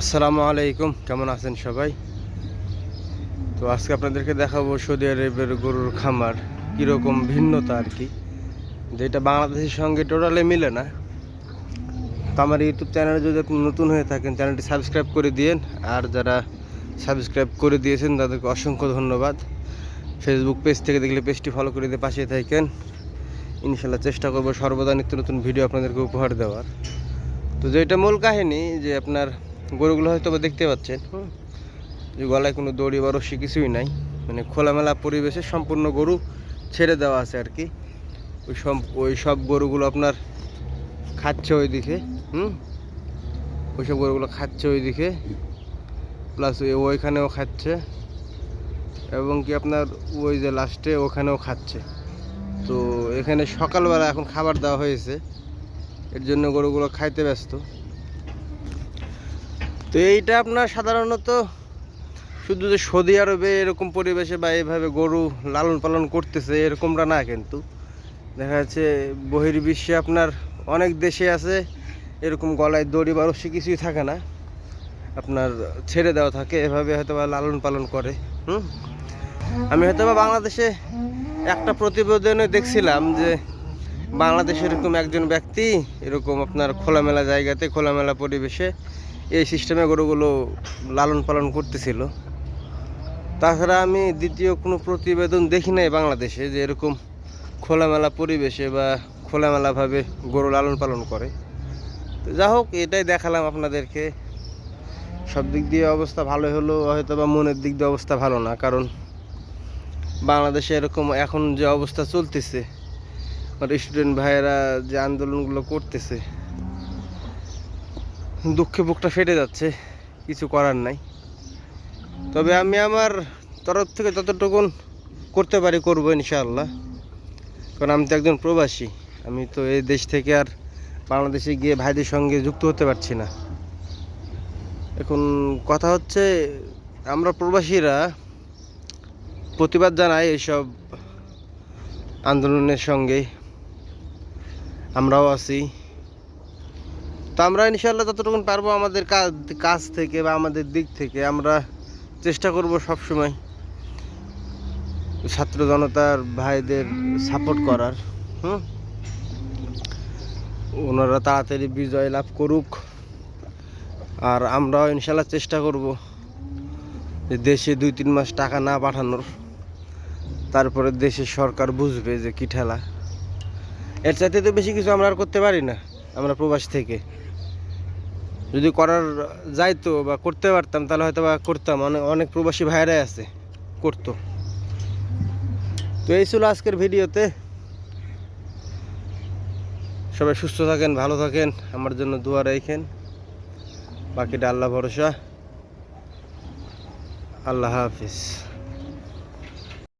আসসালামু আলাইকুম, কেমন আছেন সবাই? তো আজকে আপনাদেরকে দেখাবো সৌদি আরবের গরুর খামার, কীরকম ভিন্নতা আর কি। যেটা বাংলাদেশের সঙ্গে টোটালে মিলে না। তো আমার ইউটিউব চ্যানেলে যদি আপনি নতুন হয়ে থাকেন, চ্যানেলটি সাবস্ক্রাইব করে দিয়েন। আর যারা সাবস্ক্রাইব করে দিয়েছেন, তাদেরকে অসংখ্য ধন্যবাদ। ফেসবুক পেজ থেকে দেখলে পেজটি ফলো করে দিয়ে পাশে থাকেন। ইনশাল্লাহ চেষ্টা করব সর্বদা নিত্য নতুন ভিডিও আপনাদেরকে উপহার দেওয়ার। তো যেটা মূল কাহিনী, যে আপনার গরুগুলো হয়তো বা দেখতে পাচ্ছেন। হুম, যে গলায় কোনো দড়ি বা রশ্মি কিছুই নাই। মানে খোলামেলা পরিবেশে সম্পূর্ণ গরু ছেড়ে দেওয়া আছে আর কি। ওই সব ওই সব গরুগুলো আপনার খাচ্ছে ওইদিকে হুম? ওই সব গরুগুলো খাচ্ছে ওইদিকে। প্লাস ওইখানেও খাচ্ছে। এবং কি আপনার ওই যে লাস্টে ওখানেও খাচ্ছে। তো এখানে সকালবেলা এখন খাবার দেওয়া হয়েছে। এর জন্য গরুগুলো খাইতে ব্যস্ত। তো এইটা আপনার সাধারণত শুধু যে সৌদি আরবে এরকম পরিবেশে বা এইভাবে গরু লালন পালন করতেছে, এরকমটা না কিন্তু। দেখা যাচ্ছে বহির্বিশ্বে আপনার অনেক দেশে আছে, এরকম গলায় দড়ি বা রশ্মি কিছুই থাকে না। আপনার ছেড়ে দেওয়া থাকে, এভাবে হয়তো বা লালন পালন করে, হুম? আমি হয়তো বা বাংলাদেশে একটা প্রতিবেদনে দেখছিলাম যে বাংলাদেশে এরকম একজন ব্যক্তি, এরকম আপনার খোলামেলা জায়গাতে, খোলামেলা পরিবেশে এই সিস্টেমে গরুগুলো লালন পালন করতেছিল। তাছাড়া আমি দ্বিতীয় কোনো প্রতিবেদন দেখি নাই বাংলাদেশে যে এরকম খোলামেলা পরিবেশে বা খোলামেলাভাবে গরু লালন পালন করে। তো যা হোক, এটাই দেখালাম আপনাদেরকে। সব দিক দিয়ে অবস্থা ভালো হলেও হয়তো বা মনের দিক দিয়ে অবস্থা ভালো না, কারণ বাংলাদেশে এরকম এখন যে অবস্থা চলতেছে আর স্টুডেন্ট ভাইয়েরা যে আন্দোলনগুলো করতেছে দুঃখে বুকটা ফেটে যাচ্ছে, কিছু করার নাই। তবে আমি আমার তরফ থেকে যতটুকুন করতে পারি, করব ইনশাআল্লাহ। কারণ আমি তো একজন প্রবাসী, আমি তো এই দেশ থেকে আর বাংলাদেশে গিয়ে ভাইদের সঙ্গে যুক্ত হতে পারছি না। এখন কথা হচ্ছে, আমরা প্রবাসীরা প্রতিবাদ জানাই এইসব আন্দোলনের সঙ্গে। আমরাও আছি। তো আমরা ইনশাল্লাহ যতটুকু পারব আমাদের কাজ থেকে বা আমাদের দিক থেকে আমরা চেষ্টা করব সব সময় ছাত্র জনতার ভাইদের সাপোর্ট করার, হুম? ওনারা তাড়াতাড়ি বিজয় লাভ করুক। আর আমরাও ইনশাল্লাহ চেষ্টা করব যে দেশে দুই তিন মাস টাকা না পাঠানোর, তারপরে দেশের সরকার বুঝবে যে কি ঠেলা। এর চাইতে তো বেশি কিছু আমরা আর করতে পারি না, আমরা প্রবাস থেকে। যদি করার যাইতো বা করতে পারতাম, তাহলে হয়তো বা করতাম। অনেক অনেক প্রবাসী ভাইরাই আছে, করতো। তো এই ছিল আজকের ভিডিওতে। সবাই সুস্থ থাকেন, ভালো থাকেন, আমার জন্য দোয়া রাখেন। বাকিটা আল্লাহ ভরসা। আল্লাহ হাফিজ।